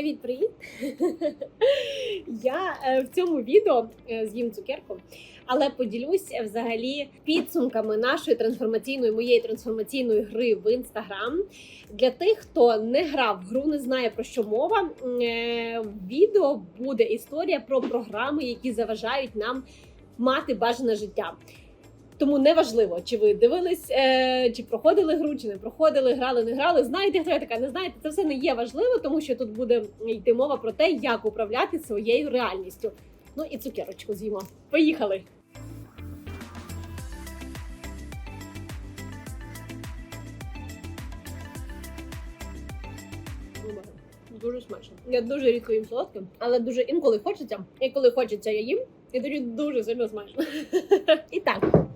Привіт-привіт! Я е, в цьому відео е, з'їм цукерку, але поділюсь е, взагалі підсумками нашої трансформаційної моєї трансформаційної гри в інстаграм. Для тих, хто не грав в гру, не знає про що мова. В відео буде історія про програми, які заважають нам мати бажане життя. Тому неважливо, чи ви дивились, е, чи проходили гру, чи не проходили, грали, не грали. Знаєте, хто я така, не знаєте. Це все не є важливо, тому що тут буде йти мова про те, як управляти своєю реальністю. Ну і цукерочку з'їмо. Поїхали! Дуже смачно. Я дуже рідко їм солодким, але дуже інколи хочеться. І коли хочеться, я їм. І тоді дуже сильно смачно. І так,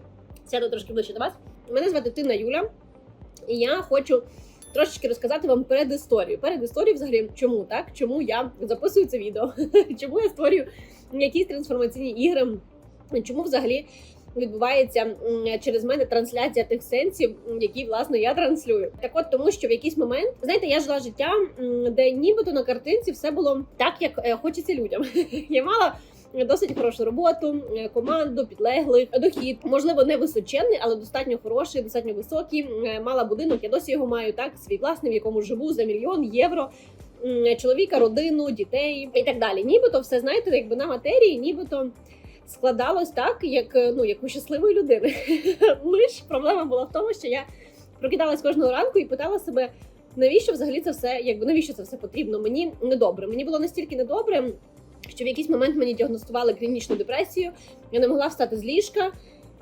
сяду трошки ближче до вас. Мене звати Тина Юля, і я хочу трошечки розказати вам передісторію. Передісторію взагалі, чому так? Чому я записую це відео? Чому я створюю якісь трансформаційні ігри? Чому взагалі відбувається через мене трансляція тих сенсів, які власне я транслюю? Так от тому, що в якийсь момент, знаєте, я жила життя, де нібито на картинці все було так, як е, хочеться людям. Я мала досить хорошу роботу, е, команду, підлеглих, дохід, можливо, не височенний, але достатньо хороший, достатньо високий. Е, Мала будинок, я досі його маю так, свій власний, в якому живу за мільйон євро. Чоловіка, родину, дітей і так далі. Нібито все знаєте, якби на матерії, нібито складалось так, як е, ну як у щасливої людини. Лиш проблема була в тому, що я прокидалась кожного ранку і питала себе. Навіщо взагалі це все, якби навіщо це все потрібно? Мені недобре. Мені було настільки недобре, що в якийсь момент мені діагностували клінічну депресію. Я не могла встати з ліжка,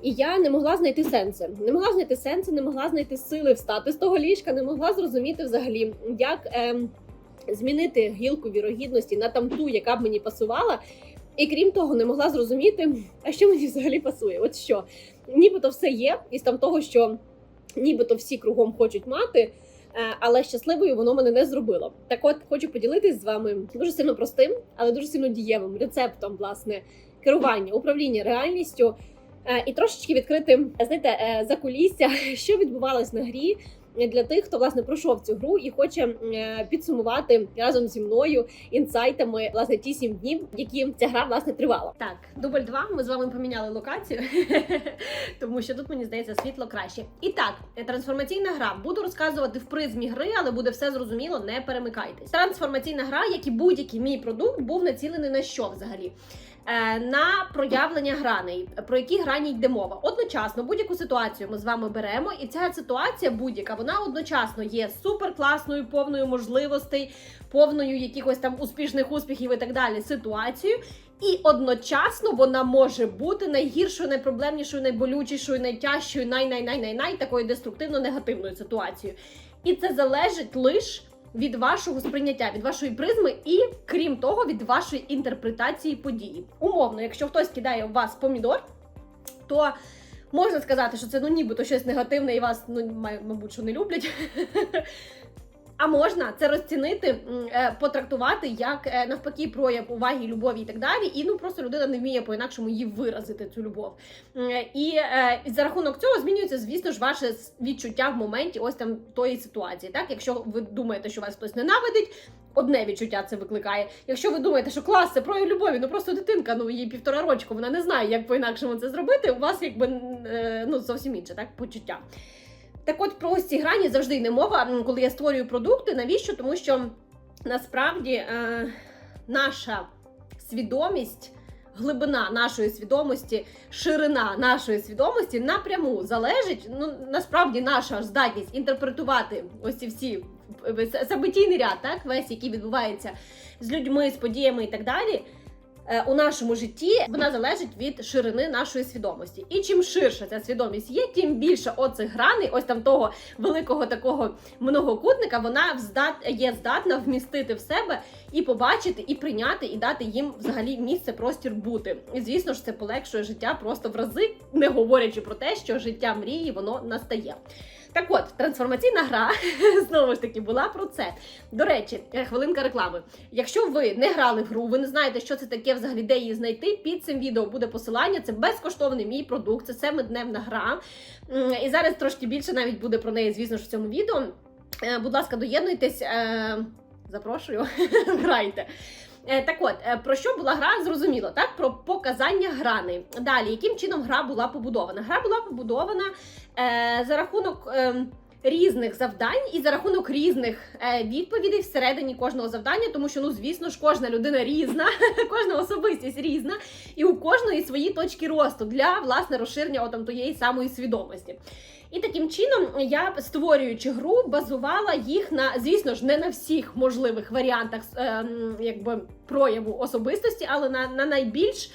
і я не могла знайти сенси. Не могла знайти сенси, не могла знайти сили встати з того ліжка, не могла зрозуміти взагалі, як ем, змінити гілку вірогідності на там ту, яка б мені пасувала. І крім того, не могла зрозуміти, а що мені взагалі пасує. От що, нібито все є, із там того, що нібито всі кругом хочуть мати. Е, Але щасливою воно мене не зробило. Так от хочу поділитись з вами дуже сильно простим, але дуже сильно дієвим рецептом власне керування, управління реальністю е, і трошечки відкрити знаєте, за закулісся, що відбувалось на грі. Для тих, хто власне пройшов цю гру і хоче е, підсумувати разом зі мною інсайтами власне ті сім днів, які ця гра власне тривала. Так, дубль два. Ми з вами поміняли локацію, тому що тут мені здається світло краще. І так, е, трансформаційна гра. Буду розказувати в призмі гри, але буде все зрозуміло. Не перемикайтесь. Трансформаційна гра, як і будь-який мій продукт, був націлений на що взагалі. Е, На проявлення граней, про які грані йде мова. Одночасно будь-яку ситуацію ми з вами беремо, і ця ситуація будь-яка вона одночасно є суперкласною, повною можливостей, повною якихось там успішних успіхів і так далі ситуацією. І одночасно вона може бути найгіршою, найпроблемнішою, найболючішою, найтяжчою, най-най-най-най-най такою деструктивно-негативною ситуацією. І це залежить лише від вашого сприйняття, від вашої призми, і крім того, від вашої інтерпретації події. Умовно, якщо хтось кидає в вас помідор, то можна сказати, що це ну нібито щось негативне і вас ну мабуть, що не люблять. А можна це розцінити, е, потрактувати як е, навпаки прояв уваги, любові і так далі. І ну просто людина не вміє по-інакшому її виразити цю любов. Е, І е, за рахунок цього змінюється, звісно ж, ваше відчуття в моменті ось там тої ситуації. Так, якщо ви думаєте, що вас хтось ненавидить. Одне відчуття це викликає. Якщо ви думаєте, що клас, це прояв любові, ну просто дитинка, ну їй півтора рочку, вона не знає, як по-інакшому це зробити. У вас якби ну зовсім інше так почуття. Так от про ось ці грані завжди йде мова, коли я створюю продукти. Навіщо? Тому що насправді е, наша свідомість, глибина нашої свідомості, ширина нашої свідомості напряму залежить. Ну насправді наша здатність інтерпретувати ось ці всі е, событійний ряд, так весь який відбувається з людьми, з подіями і так далі. Е, У нашому житті вона залежить від ширини нашої свідомості. І чим ширша ця свідомість є, тим більше оцих граней, ось там того великого такого многокутника, вона є здатна вмістити в себе і побачити, і прийняти, і дати їм взагалі місце, простір бути. І звісно ж, це полегшує життя просто в рази, не говорячи про те, що життя мрії воно настає. Так от, трансформаційна гра знову ж таки була про це. До речі, е, хвилинка реклами. Якщо ви не грали в гру, ви не знаєте, що це таке, взагалі де її знайти. Під цим відео буде посилання. Це безкоштовний мій продукт, це семидневна гра. І зараз трошки більше навіть буде про неї, звісно ж, в цьому відео. Е, Будь ласка, доєднуйтесь. е, запрошую, грайте. Так от, про що була гра, зрозуміло, так? Про показання грани. Далі, яким чином гра була побудована? Гра була побудована за рахунок. Е, Різних завдань і за рахунок різних е, відповідей всередині кожного завдання, тому що ну звісно ж кожна людина різна, кожна особистість різна, і у кожної свої точки росту для власне розширення отам тієї самої свідомості. І таким чином я, створюючи гру, базувала їх на, звісно ж, не на всіх можливих варіантах ем, якби прояву особистості, але на, на найбільш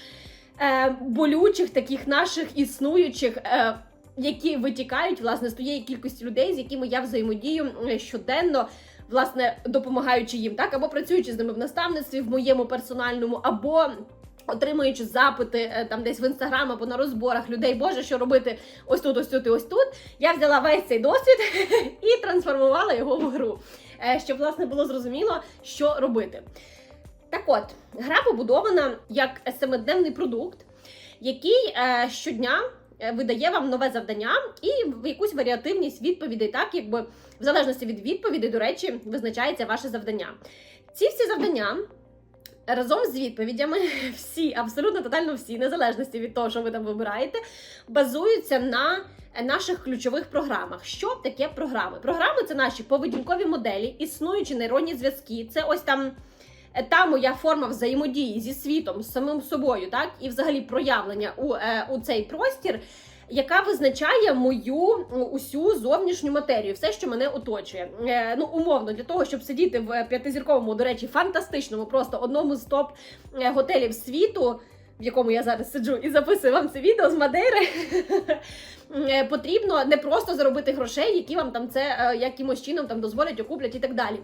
е, болючих таких наших існуючих. Е, які витікають власне з тієї кількості людей, з якими я взаємодію е, щоденно, власне допомагаючи їм, так або працюючи з ними в наставництві в моєму персональному, або отримуючи запити е, там десь в інстаграм або на розборах людей, Боже, що робити ось тут, ось тут і ось тут. Я взяла весь цей досвід і трансформувала його в гру, е, щоб власне було зрозуміло, що робити. Так от, гра побудована як семидневний продукт, який щодня видає вам нове завдання і якусь варіативність відповідей, так якби в залежності від відповідей, до речі, визначається ваше завдання. Ці всі завдання. Разом з відповідями, всі, абсолютно тотально всі, незалежності від того, що ви там вибираєте, базуються на наших ключових програмах. Що таке програми? Програми це наші поведінкові моделі, існуючі нейронні зв'язки. Це ось там е, та моя форма взаємодії зі світом, з самим собою, так і взагалі проявлення у, е, у цей простір. Яка визначає мою усю зовнішню матерію, все, що мене оточує. Е, ну, умовно, для того, щоб сидіти в п'ятизірковому, до речі, фантастичному, просто одному з топ е, готелів світу, в якому я зараз сиджу і записую вам це відео з Мадейри. е, Потрібно не просто заробити грошей, які вам там це якимось чином там дозволять, окуплять і так далі.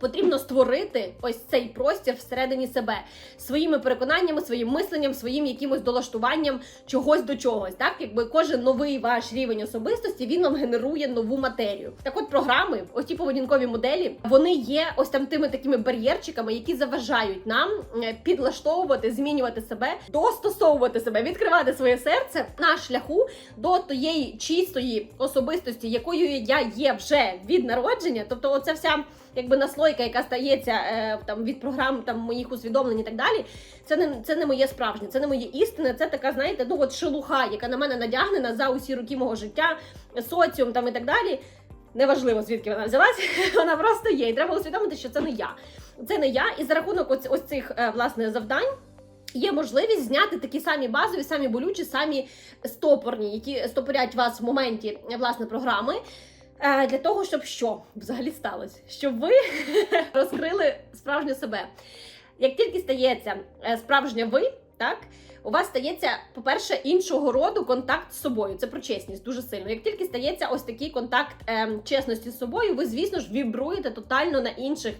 Потрібно створити ось цей простір всередині себе своїми переконаннями, своїм мисленням, своїм якимось долаштуванням чогось до чогось. Так, якби кожен новий ваш рівень особистості він вам генерує нову матерію. Так, от програми, ось ті поведінкові моделі, вони є ось там тими такими бар'єрчиками, які заважають нам е, підлаштовувати, змінювати себе, достосовувати себе, відкривати своє серце на шляху до тієї чистої особистості, якою я є вже від народження. Тобто, оця вся якби наслойка, яка стається е, там від програм там моїх усвідомлень і так далі. Це не це не моє справжнє, це не моє істине. Це така, знаєте, ну от шелуха, яка на мене надягнена за усі роки мого життя, соціум там і так далі. Неважливо, звідки вона взялась, вона просто є. І треба усвідомити, що це не я. Це не я. І за рахунок ось, ось цих е, власне завдань. Є можливість зняти такі самі базові, самі болючі, самі стопорні, які стопорять вас в моменті власне програми. Е, Для того, щоб що взагалі сталося? Щоб ви розкрили справжнє себе. Як тільки стається е, справжнє ви, так у вас стається, по-перше, іншого роду контакт з собою. Це про чесність дуже сильно. Як тільки стається ось такий контакт е, чесності з собою, ви, звісно ж, вібруєте тотально на інших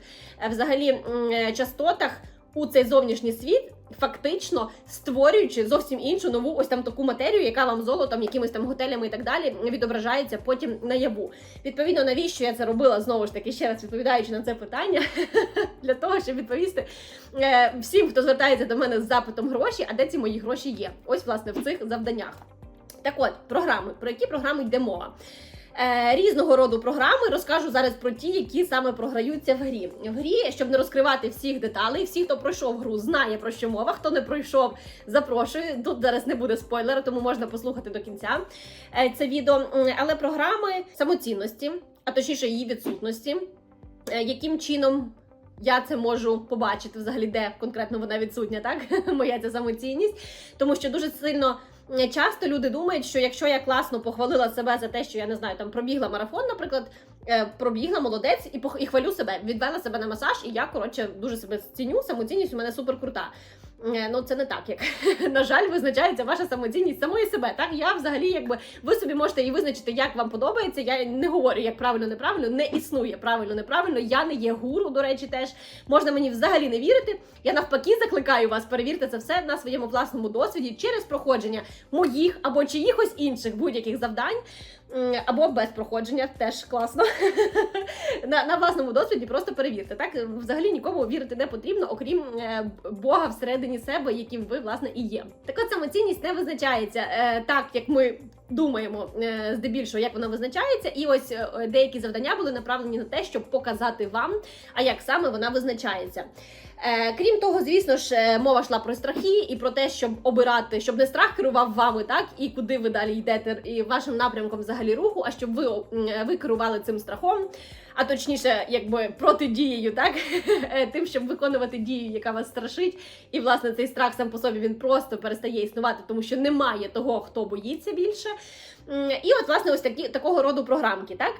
е, взагалі м, е, частотах у цей зовнішній світ, фактично створюючи зовсім іншу нову ось там таку матерію, яка вам золотом, якимись там готелями і так далі відображається потім наяву. Відповідно, навіщо я це робила знову ж таки ще раз відповідаючи на це питання, для того, щоб відповісти е, всім, хто звертається до мене з запитом гроші, а де ці мої гроші є? Ось власне в цих завданнях. Так от, програми, про які програми йде мова? Е, різного роду програми розкажу зараз про ті, які саме програються в грі. В грі, щоб не розкривати всіх деталей, всі, хто пройшов гру, знає про що мова. Хто не пройшов, запрошую. Тут зараз не буде спойлера, тому можна послухати до кінця е, це відео. Але програми самоцінності, а точніше її відсутності, е, яким чином. Я це можу побачити взагалі, де конкретно вона відсутня, так моя ця самоцінність, тому що дуже сильно часто люди думають, що якщо я класно похвалила себе за те, що я не знаю, там пробігла марафон, наприклад, е, пробігла молодець і і хвалю себе, відвела себе на масаж, і я коротше дуже себе ціню. Самоцінність у мене супер крута. Е, Ну це не так, як на жаль, визначається ваша самоцінність самої себе. Так я взагалі, якби ви собі можете її визначити, як вам подобається. Я не говорю, як правильно, неправильно, не існує правильно, неправильно. Я не є гуру, до речі, теж можна мені взагалі не вірити. Я навпаки закликаю вас перевірте це все на своєму власному досвіді через проходження моїх або чиїхось інших будь-яких завдань. Або без проходження, теж класно. на, на власному досвіді просто перевірте. Так взагалі нікому вірити не потрібно, окрім е, Бога всередині себе, яким ви власне і є. Так от самоцінність не визначається е, так, як ми думаємо е, здебільшого, як воно визначається. І ось е, деякі завдання були направлені на те, щоб показати вам, а як саме вона визначається. Е, крім того, звісно ж, мова йшла про страхи і про те, щоб обирати, щоб не страх керував вами, так і куди ви далі йдете, і вашим напрямком взагалі руху, а щоб ви, ви керували цим страхом, а точніше, якби протидією, так Е, тим, щоб виконувати дію, яка вас страшить. І власне цей страх сам по собі він просто перестає існувати, тому що немає того, хто боїться більше. І от, власне, ось такі такого роду програмки, так?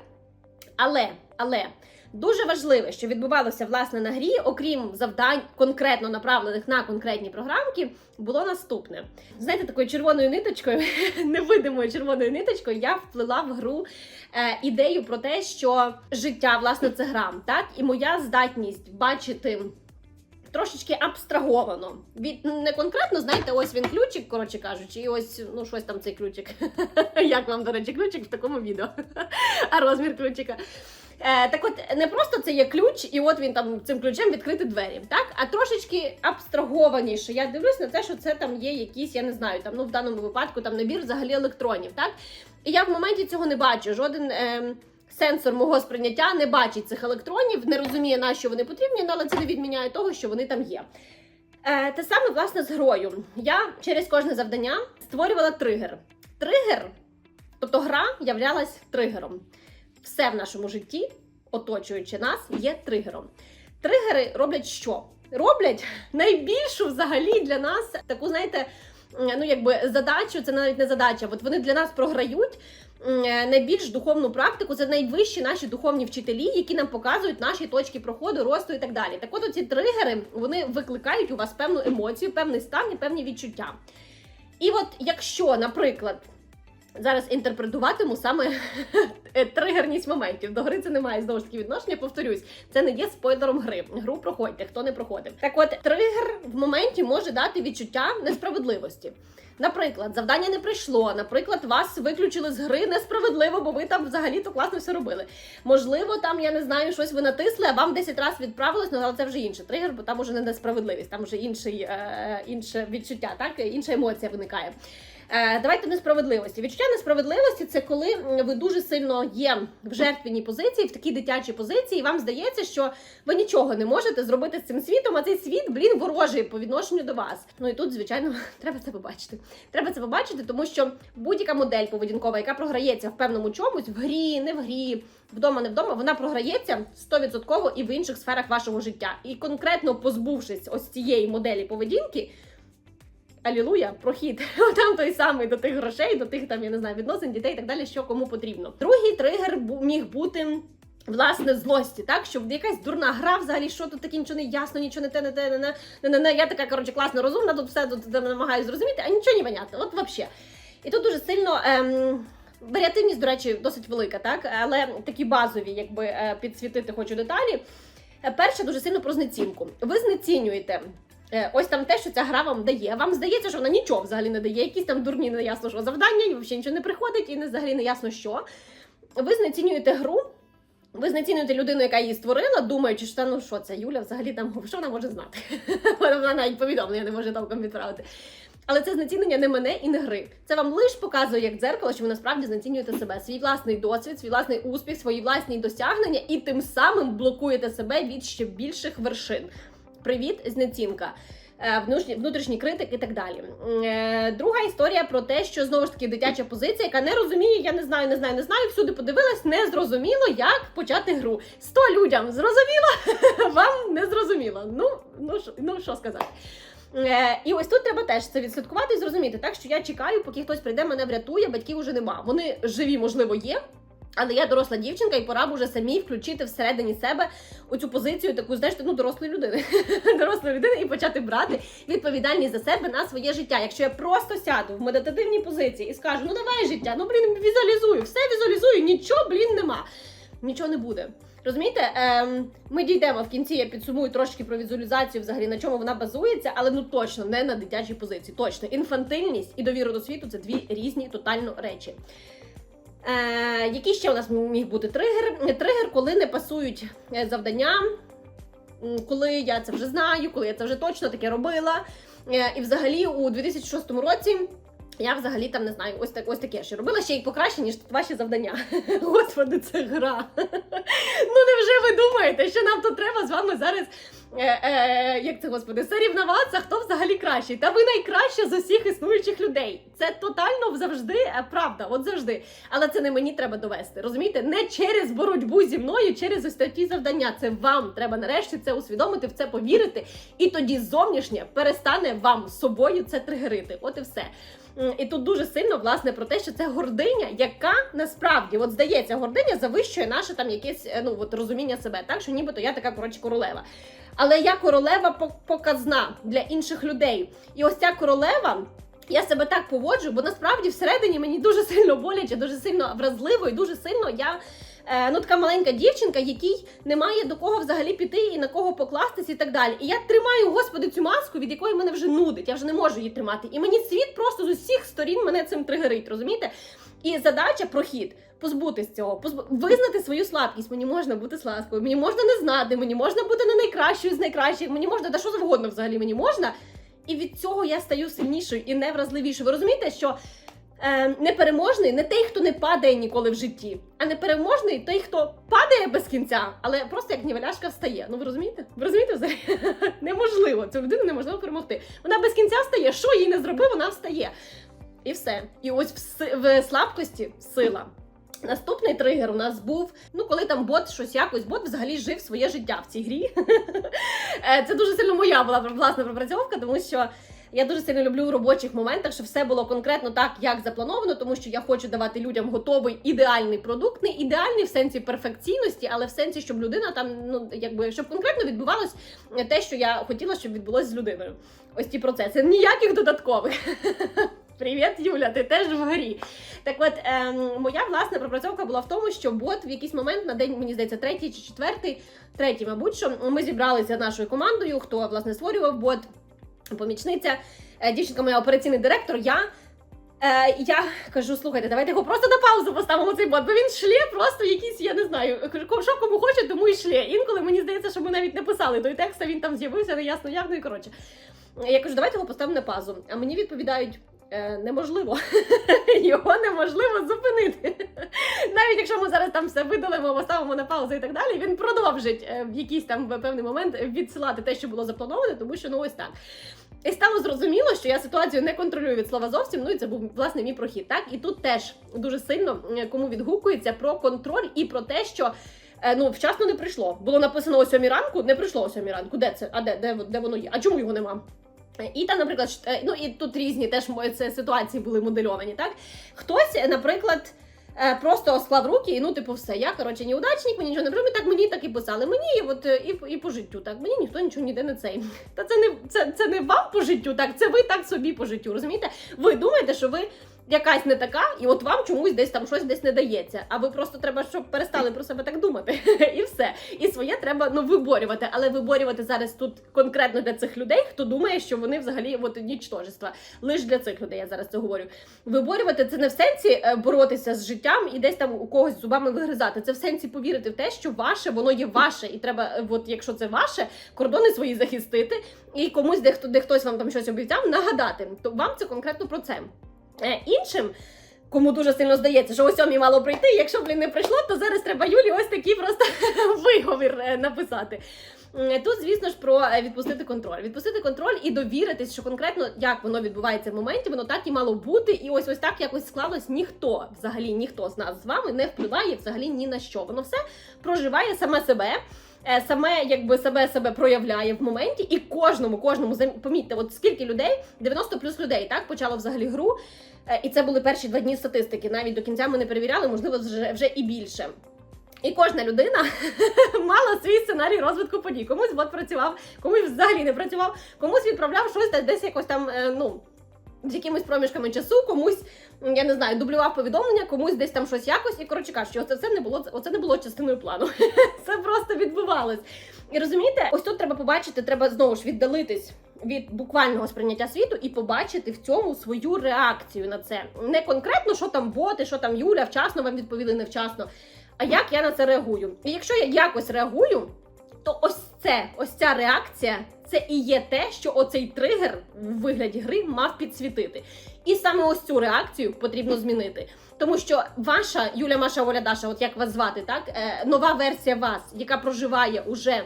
Але, але. Дуже важливе, що відбувалося власне на грі, окрім завдань, конкретно направлених на конкретні програмки, було наступне. Знаєте, такою червоною ниточкою, невидимою червоною ниточкою, я вплила в гру е, ідею про те, що життя, власне, це гра, так? І моя здатність бачити. Трошечки абстраговано. Від не конкретно, знаєте, ось він ключик, коротше кажучи, і ось ну щось там цей ключик. Як вам, до речі, ключик в такому відео? А розмір ключика. Е, так от не просто це є ключ, і от він там цим ключем відкрити двері, так? А трошечки абстрагованіше. Я дивлюсь на те, що це там є якісь, я не знаю, там ну в даному випадку там набір взагалі електронів, так? І я в моменті цього не бачу. Жоден е, сенсор мого сприйняття не бачить цих електронів, не розуміє, на що вони потрібні, ну, але це не відміняє того, що вони там є. Е, те саме, власне, з грою. Я через кожне завдання створювала тригер. Тригер, тобто гра являлась тригером. Все в нашому житті, оточуючи нас, є тригером. Тригери роблять що? Роблять найбільшу взагалі для нас таку, знаєте, ну якби задачу, це навіть не задача. От вони для нас програють найбільш духовну практику. Це найвищі наші духовні вчителі, які нам показують наші точки проходу, росту і так далі. Так от ці тригери вони викликають у вас певну емоцію, певний стан і певні відчуття. І от якщо, наприклад, зараз інтерпретуватиму саме е, тригерність моментів. До гри це не має знову ж таки відношення. Повторюсь, це не є спойлером гри. Гру проходьте, хто не проходив. Так от, тригер в моменті може дати відчуття несправедливості. Наприклад, завдання не прийшло. Наприклад, вас виключили з гри несправедливо, бо ви там взагалі то класно все робили. Можливо, там я не знаю, щось ви натисли, а вам 10 разів відправилось, ну, але це вже інший тригер, бо там уже не несправедливість, там вже інший, е, інше відчуття, так інша емоція виникає. Е, Давайте несправедливості. Відчуття несправедливості це коли ви дуже сильно є в жертвеній позиції, в такій дитячій позиції, і вам здається, що ви нічого не можете зробити з цим світом, а цей світ, блін, ворожий по відношенню до вас. Ну і тут, звичайно, треба це побачити. Треба це побачити, тому що будь-яка модель поведінкова, яка програється в певному чомусь, в грі, не в грі, вдома, не вдома, вона програється 100% і в інших сферах вашого життя. І конкретно позбувшись ось цієї моделі поведінки. Алілуя, прохід. Там той самий до тих грошей, до тих там, я не знаю, відносин, дітей і так далі, що кому потрібно. Другий тригер міг бути. Власне, злості, так, щоб якась дурна гра, взагалі, що тут таке, нічого не ясно, нічого не те, не те, не не, не, не, не. Я така, коротше, класно розумна, тут все тут намагаюся зрозуміти, а нічого не понятно. От взагалі. І тут дуже сильно. Ем... Варіативність, до речі, досить велика, так, але такі базові, якби е, підсвітити хочу деталі. Е, Перше, дуже сильно про знецінку. Ви знецінюєте Ось там те, що ця гра вам дає. Вам здається, що вона нічого взагалі не дає, якісь там дурні, не ясно, що завдання, і взагалі нічого не приходить, і не взагалі не ясно що. Ви знецінюєте гру, ви знецінюєте людину, яка її створила, думаючи, що ну що це Юля взагалі там що вона може знати? Вона навіть повідомлення не може толком відправити. Але це знецінення не мене і не гри. Це вам лише показує як дзеркало, що ви насправді знецінюєте себе, свій власний досвід, свій власний успіх, свої власні досягнення, і тим самим блокуєте себе від ще більших вершин. Привіт, знецінка. Е, внутрішній, критик і так далі. Е, Друга історія про те, що знову ж таки дитяча позиція, яка не розуміє, я не знаю, не знаю, не знаю. Всюди подивилась, не зрозуміло, як почати гру. Сто людям зрозуміло, вам не зрозуміло. Ну, ну, ну що сказати. Е, і ось тут треба теж це відслідкувати і зрозуміти, так що я чекаю, поки хтось прийде, мене врятує, батьків уже нема. Вони живі, можливо, є. Але я доросла дівчинка, і пора б уже самій включити всередині себе оцю позицію, таку знаєш, ну дорослої людини, дорослої людини, і почати брати відповідальність за себе на своє життя. Якщо я просто сяду в медитативній позиції і скажу, ну давай життя, ну блін, візуалізую, все візуалізую, нічого, блін, нема. Нічого не буде. Розумієте, ем, ми дійдемо в кінці, я підсумую трошки про візуалізацію, взагалі на чому вона базується, але ну точно не на дитячій позиції. Точно, інфантильність і довіра до світу це дві різні тотально речі. Е, який ще у нас міг бути тригер? Тригер, коли не пасують е, завдання, коли я це вже знаю, коли я це вже точно таке робила. Е, і взагалі у 2006 році Я взагалі там не знаю, ось так, ось таке ще робила ще й покраще, ніж тут ваші завдання. Господи, це гра. ну невже ви думаєте, що нам тут треба з вами зараз? Е, е, як це господи, сорівнуватися, хто взагалі кращий? Та ви найкраща з усіх існуючих людей. Це тотально завжди е, правда, от завжди. Але це не мені треба довести. Розумієте? Не через боротьбу зі мною, через ось такі завдання. Це вам треба нарешті це усвідомити, в це повірити, і тоді зовнішнє перестане вам собою це тригерити. От і все. І тут дуже сильно власне про те, що це гординя, яка насправді от здається, гординя завищує наше там якесь е, ну от розуміння себе, так що нібито я така коротше королева. Але я королева по- показна для інших людей. І ось ця королева. Я себе так поводжу, бо насправді всередині мені дуже сильно боляче, дуже сильно вразливо і дуже сильно я ну така маленька дівчинка, якій немає до кого взагалі піти і на кого покластись і так далі. І я тримаю, господи, цю маску, від якої мене вже нудить. Я вже не можу її тримати. І мені світ просто з усіх сторін мене цим тригерить, розумієте? І задача прохід. Позбутись цього, позбу... визнати свою слабкість. Мені можна бути слабкою, мені можна не знати, мені можна бути не найкращою з найкращих, мені можна да що завгодно взагалі мені можна. І від цього я стаю сильнішою і невразливішою. Ви розумієте, що е, непереможний не той, хто не падає ніколи в житті, а непереможний той, хто падає без кінця, але просто як нівеляшка встає. Ну ви розумієте? Ви розумієте взагалі? Неможливо. Цю людину неможливо перемогти. Вона без кінця встає. Що їй не зробив, вона встає. І все. І ось в, в слабкості сила. Наступний тригер у нас був, ну коли там бот щось якось, бот взагалі жив своє життя в цій грі. Е, Це дуже сильно моя була власна пропрацьовка, тому що я дуже сильно люблю в робочих моментах, щоб все було конкретно так, як заплановано, тому що я хочу давати людям готовий ідеальний продукт, не ідеальний в сенсі перфекційності, але в сенсі, щоб людина там, ну якби щоб конкретно відбувалось те, що я хотіла, щоб відбулося з людиною. Ось ті процеси. Ніяких додаткових. Привіт, Юля, ти теж в горі. Так от, ем, моя власна пропрацьовка була в тому, що бот в якийсь момент на день, мені здається, третій чи четвертий, третій, мабуть, що ми зібралися нашою командою, хто власне створював бот, помічниця, е, дівчинка моя операційний директор. Я. Е, я кажу, слухайте, давайте його просто на паузу поставимо цей бот, бо він шлє просто якийсь, я не знаю, кажу, що кому хоче, тому і шлє. Інколи мені здається, що ми навіть не писали той текст, а він там з'явився неясно явно і коротше. Я кажу, давайте його поставимо на паузу. А мені відповідають. «Е, Неможливо, його неможливо зупинити. Навіть якщо ми зараз там все видалимо, поставимо на паузу і так далі, він продовжить е, в якийсь там певний момент відсилати те, що було заплановане, тому що ну ось так. І стало зрозуміло, що я ситуацію не контролюю від слова зовсім. Ну і це був власне мій прохід. Так і тут теж дуже сильно кому відгукується про контроль і про те, що. е, Ну, вчасно не прийшло. Було написано о сьомій ранку, не прийшло о сьомій ранку. Де це? А де, де, де воно є? А чому його нема? І там, наприклад, е, ну і тут різні теж це ситуації були модельовані. Так хтось, е, наприклад, е, просто склав руки, і ну, типу, все, я коротше неудачник, мені нічого не прийме. Так мені так і писали. Мені і от і, і по життю. Так мені ніхто нічого ніде не цей. Та це не це, це не вам по життю, так це ви так собі по життю. Розумієте? Ви думаєте, що ви. Якась не така, і от вам чомусь десь там щось десь не дається. А ви просто треба, щоб перестали про себе так думати. і все. І своє треба ну виборювати. Але виборювати зараз тут конкретно для цих людей, хто думає, що вони взагалі от нічтожества. Лише для цих людей я зараз це говорю. Виборювати це не в сенсі е, боротися з життям і десь там у когось зубами вигризати. Це в сенсі повірити в те, що ваше, воно є ваше, і треба, е, от якщо це ваше, кордони свої захистити, і комусь, де хто де хтось вам там щось обіцяв, нагадати. То вам це конкретно про це. Е, іншим. Кому дуже сильно здається, що о сьомій мало прийти. Якщо блін не прийшло, то зараз треба Юлі ось такий просто виговір е, написати. Тут, звісно ж, про е, відпустити контроль. Відпустити контроль і довіритись, що конкретно як воно відбувається в моменті, воно так і мало бути. І ось ось так якось склалось. Ніхто, взагалі, ніхто з нас з вами не впливає взагалі ні на що. Воно все проживає саме себе. Е, Саме якби себе себе проявляє в моменті, і кожному, кожному помітьте, от скільки людей, 90 плюс людей, так почало взагалі гру. Е, І це були перші два дні статистики. Навіть до кінця ми не перевіряли, можливо, вже, вже і більше. І кожна людина мала свій сценарій розвитку подій. Комусь бот працював, комусь взагалі не працював, комусь відправляв щось десь- десь якось там, е, ну. З якимись проміжками часу, комусь, я не знаю, дублював повідомлення, комусь десь там щось якось. І коротше кажучи, оце все не було оце не було частиною плану. Це просто відбувалось. І розумієте, ось тут треба побачити, треба знову ж віддалитись від буквального сприйняття світу і побачити в цьому свою реакцію на це. Не конкретно, що там боти, що там Юля, вчасно вам відповіли невчасно. А як я на це реагую? І якщо я якось реагую, то ось це, ось ця реакція це і є те, що оцей тригер в вигляді гри мав підсвітити. І саме ось цю реакцію потрібно змінити. Тому що ваша Юля Маша Оля Даша, от як вас звати, так е, нова версія вас, яка проживає уже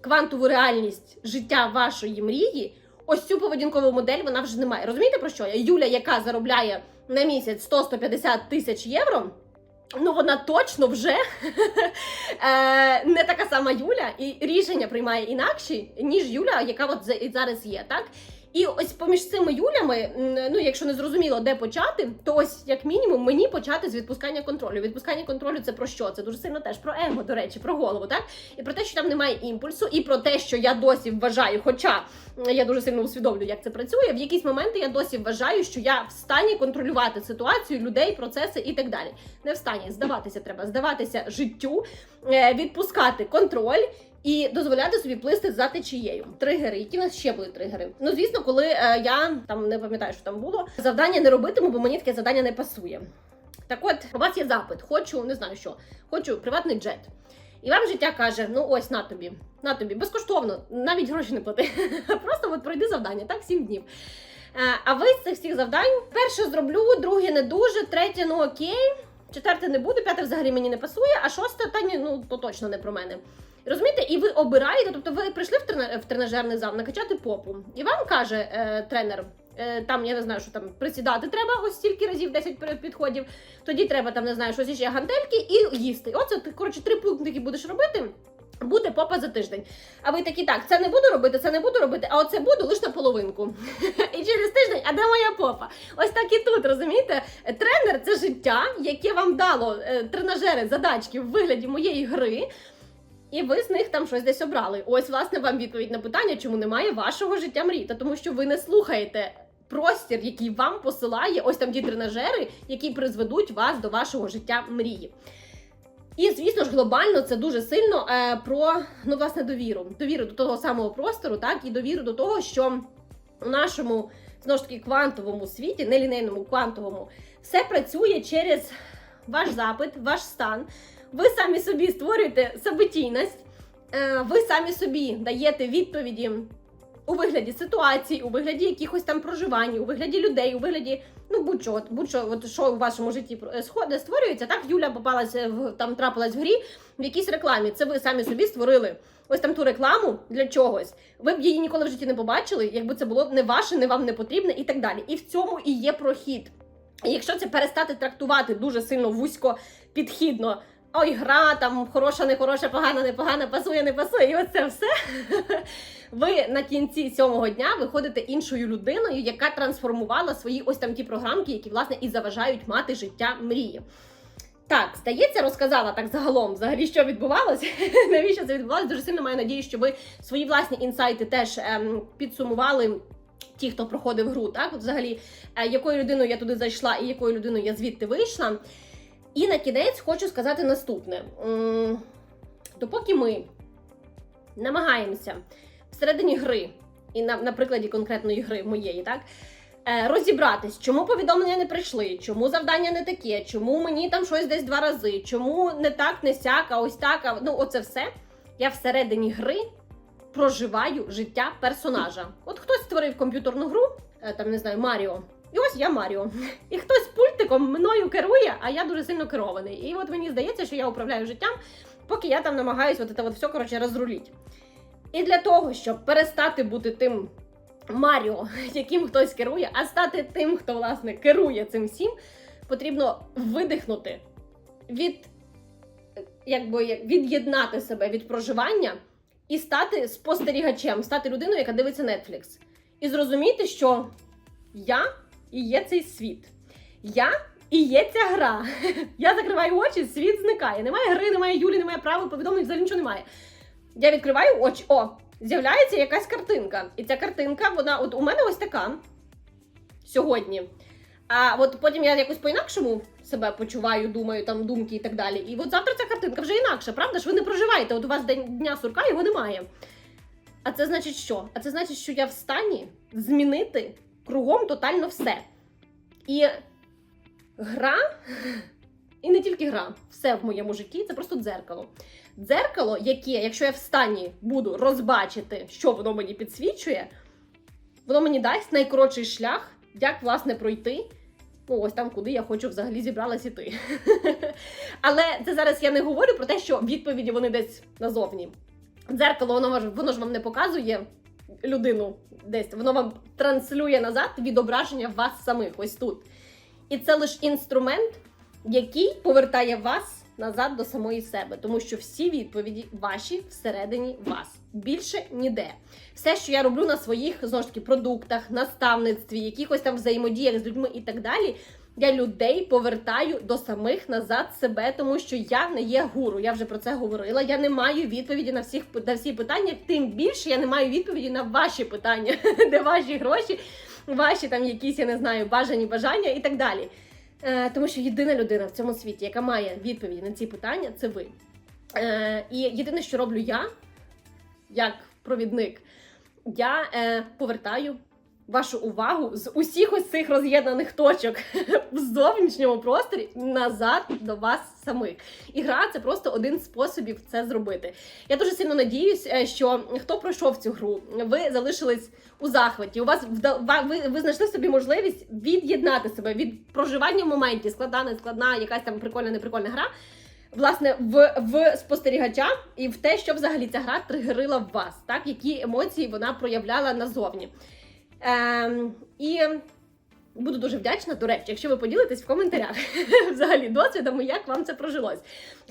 квантову реальність життя вашої мрії, ось цю поведінкову модель вона вже не має. Розумієте про що? Юля, яка заробляє на місяць 100-150 тисяч євро. Ну, вона точно вже е, не така сама Юля, і рішення приймає інакші, ніж Юля, яка от зараз є, так? І ось поміж цими Юлями, ну якщо не зрозуміло, де почати, то ось як мінімум мені почати з відпускання контролю. Відпускання контролю це про що? Це дуже сильно теж про его, до речі, про голову, так? І про те, що там немає імпульсу, і про те, що я досі вважаю, хоча я дуже сильно усвідомлюю, як це працює. В якісь моменти я досі вважаю, що я в стані контролювати ситуацію, людей, процеси і так далі. Не в стані здаватися треба, здаватися життю, е, відпускати контроль. І дозволяти собі плисти за течією. Тригери, які в нас ще були тригери. Ну звісно, коли е, я там не пам'ятаю, що там було, завдання не робитиму, бо мені таке завдання не пасує. Так от, у вас є запит, хочу, не знаю що, хочу приватний джет. І вам життя каже: ну ось на тобі, на тобі, безкоштовно, навіть гроші не плати. Просто от пройди завдання, так, сім днів. Е, А ви з цих всіх завдань перше зроблю, друге не дуже, третє, ну окей, четверте не буду, п'яте взагалі мені не пасує, а шосте та ні, ну то точно не про мене. Розумієте, і ви обираєте, тобто ви прийшли в, трена- в тренажерний зал накачати попу, і вам каже е, тренер. е, Там я не знаю, що там присідати треба ось стільки разів 10 підходів. Тоді треба там не знаю, щось ще гантельки і їсти. Оце ти коротше три пункти, які будеш робити. Буде попа за тиждень. А ви такі, так, це не буду робити, це не буду робити, а оце буду лише на половинку. І через тиждень, а де моя попа? Ось так і тут, розумієте? Тренер це життя, яке вам дало е, тренажери, задачки в вигляді моєї гри. І ви з них там щось десь обрали. Ось, власне, вам відповідь на питання, чому немає вашого життя мрій. Та тому що ви не слухаєте простір, який вам посилає ось там ті тренажери, які призведуть вас до вашого життя мрії. І, звісно ж, глобально це дуже сильно е, про ну, власне, довіру. Довіру до того самого простору, так, і довіру до того, що у нашому знову ж таки квантовому світі, нелінейному квантовому, все працює через ваш запит, ваш стан. Ви самі собі створюєте самостійність, е, ви самі собі даєте відповіді у вигляді ситуацій, у вигляді якихось там проживань, у вигляді людей, у вигляді ну будь-що, будь-що, от що у вашому житті е, створюється. Так Юля попалася в там трапилась в грі в якійсь рекламі. Це ви самі собі створили. Ось там ту рекламу для чогось. Ви б її ніколи в житті не побачили, якби це було не ваше, не вам не потрібне, і так далі. І в цьому і є прохід. І якщо це перестати трактувати дуже сильно вузько підхідно. Ой, гра там хороша, не хороша, погана, не погана, пасує, не пасує, і оце все. Ви на кінці сьомого дня виходите іншою людиною, яка трансформувала свої ось там ті програмки, які власне і заважають мати життя мрії. Так, здається, розказала так загалом, взагалі, що відбувалося, навіщо це відбувалося. Дуже сильно маю надію, що ви свої власні інсайти теж ем, підсумували. Ті, хто проходив гру, так взагалі, е, якою людиною я туди зайшла і якою людиною я звідти вийшла. І на кінець хочу сказати наступне: допоки ми намагаємося всередині гри, і на, на прикладі конкретної гри моєї, так. е, Розібратись, чому повідомлення не прийшли, чому завдання не таке, чому мені там щось десь два рази, чому не так, не сяк, а ось так. А, ну, оце все. Я всередині гри проживаю життя персонажа. От хтось створив комп'ютерну гру, е, там не знаю, Маріо. І ось я Маріо. І хтось пультиком мною керує, а я дуже сильно керований. І от мені здається, що я управляю життям, поки я там намагаюсь от це от все коротше розруліть. І для того, щоб перестати бути тим Маріо, яким хтось керує, а стати тим, хто власне керує цим всім, потрібно видихнути від якби як- від'єднати себе від проживання і стати спостерігачем, стати людиною, яка дивиться Netflix. І зрозуміти, що я і є цей світ. Я і є ця гра. Я закриваю очі, світ зникає. Немає гри, немає Юлі, немає правил, повідомлень, взагалі нічого немає. Я відкриваю очі, о, з'являється якась картинка. І ця картинка, вона от у мене ось така сьогодні. А от потім я якось по-інакшому себе почуваю, думаю, там думки і так далі. І от завтра ця картинка вже інакша, правда ж? Ви не проживаєте. От у вас день дня сурка, його немає. А це значить що? А це значить, що я в стані змінити кругом тотально все. І гра і не тільки гра, все в моєму житті це просто дзеркало. Дзеркало, яке, якщо я в стані буду розбачити, що воно мені підсвічує, воно мені дасть найкоротший шлях, як власне пройти. Ну, ось там, куди я хочу взагалі зібралась іти. Але це зараз я не говорю про те, що відповіді вони десь назовні. Дзеркало, воно, воно ж вам не показує людину десь, воно вам транслює назад відображення вас самих, ось тут. І це лише інструмент, який повертає вас назад до самої себе, тому що всі відповіді ваші всередині вас. Більше ніде. Все, що я роблю на своїх знову ж таки продуктах, наставництві, якихось там взаємодіях з людьми і так далі. Я людей повертаю до самих назад себе, тому що я не є гуру. Я вже про це говорила. Я не маю відповіді на всіх на всі питання. Тим більше я не маю відповіді на ваші питання, де ваші гроші, ваші там якісь, я не знаю, бажані бажання і так далі. Е, тому що єдина людина в цьому світі, яка має відповіді на ці питання, це ви. Е, і єдине, що роблю я, як провідник, я е, повертаю вашу увагу з усіх ось цих роз'єднаних точок в зовнішньому просторі назад до вас самих. І гра це просто один з способів це зробити. Я дуже сильно надіюсь, е, що хто пройшов цю гру, ви залишились у захваті. У вас ви, ви знайшли собі можливість від'єднати себе від проживання в моменті, складна, не складна, якась там прикольна, неприкольна гра. Власне, в, в спостерігача і в те, що взагалі ця гра тригерила в вас, так які емоції вона проявляла назовні. Ем, і буду дуже вдячна, до речі, якщо ви поділитесь в коментарях взагалі досвідом, як вам це прожилось.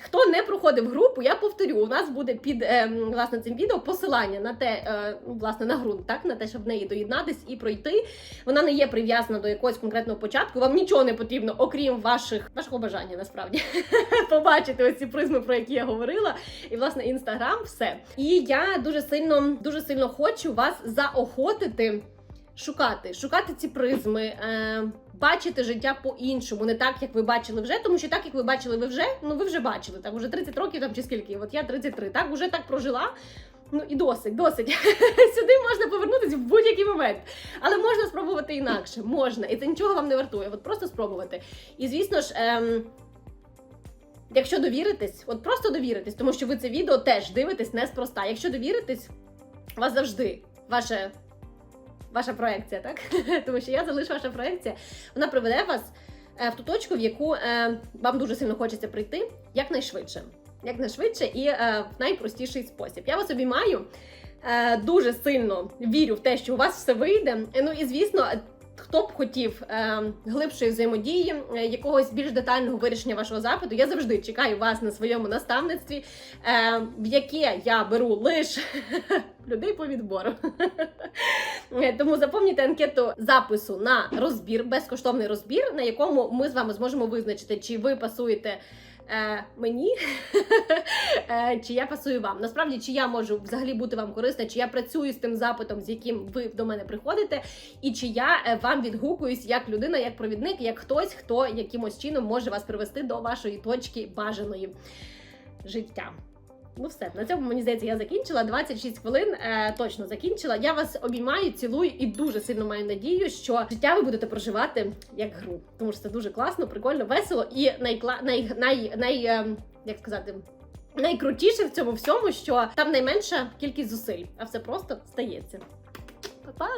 Хто не проходив групу, я повторю, у нас буде під ем, власне цим відео посилання на те, е, власне, на ґрунт, так, на те, щоб в неї доєднатись і пройти. Вона не є прив'язана до якогось конкретного початку. Вам нічого не потрібно, окрім ваших вашого бажання, насправді побачити ось ці призми, про які я говорила, і власне інстаграм, все. І я дуже сильно, дуже сильно хочу вас заохотити шукати, шукати ці призми, е, бачити життя по-іншому, не так, як ви бачили вже, тому що так, як ви бачили ви вже, ну ви вже бачили, там уже 30 років там чи скільки, от я 33, так, вже так прожила. Ну і досить, досить. Сюди можна повернутися в будь-який момент. Але можна спробувати інакше, можна. І це нічого вам не вартує. От просто спробувати. І звісно ж. Ем, Якщо довіритесь, от просто довіритесь, тому що ви це відео теж дивитесь неспроста. Якщо довіритесь, у вас завжди ваше ваша проекція, так? Тому що я залишу ваша проекція. Вона приведе вас е, в ту точку, в яку е, вам дуже сильно хочеться прийти якнайшвидше. Якнайшвидше і е, в найпростіший спосіб. Я вас обіймаю. Дуже сильно вірю в те, що у вас все вийде. Ну і звісно, хто б хотів е, глибшої взаємодії, е, якогось більш детального вирішення вашого запиту, я завжди чекаю вас на своєму наставництві, е, в яке я беру лише людей по відбору. Е, Тому заповнюйте анкету запису на розбір, безкоштовний розбір, на якому ми з вами зможемо визначити, чи ви пасуєте. Е, мені е, чи я пасую вам. Насправді, чи я можу взагалі бути вам корисна, чи я працюю з тим запитом, з яким ви до мене приходите, і чи я е, вам відгукуюсь як людина, як провідник, як хтось, хто якимось чином може вас привести до вашої точки бажаної життя. Ну, все, на цьому мені здається, я закінчила. 26 хвилин е, точно закінчила. Я вас обіймаю, цілую і дуже сильно маю надію, що життя ви будете проживати як гру. Тому що це дуже класно, прикольно, весело і найкла... най... най... най... е, як сказати. Найкрутіше в цьому всьому, що там найменша кількість зусиль, а все просто стається. Па-па!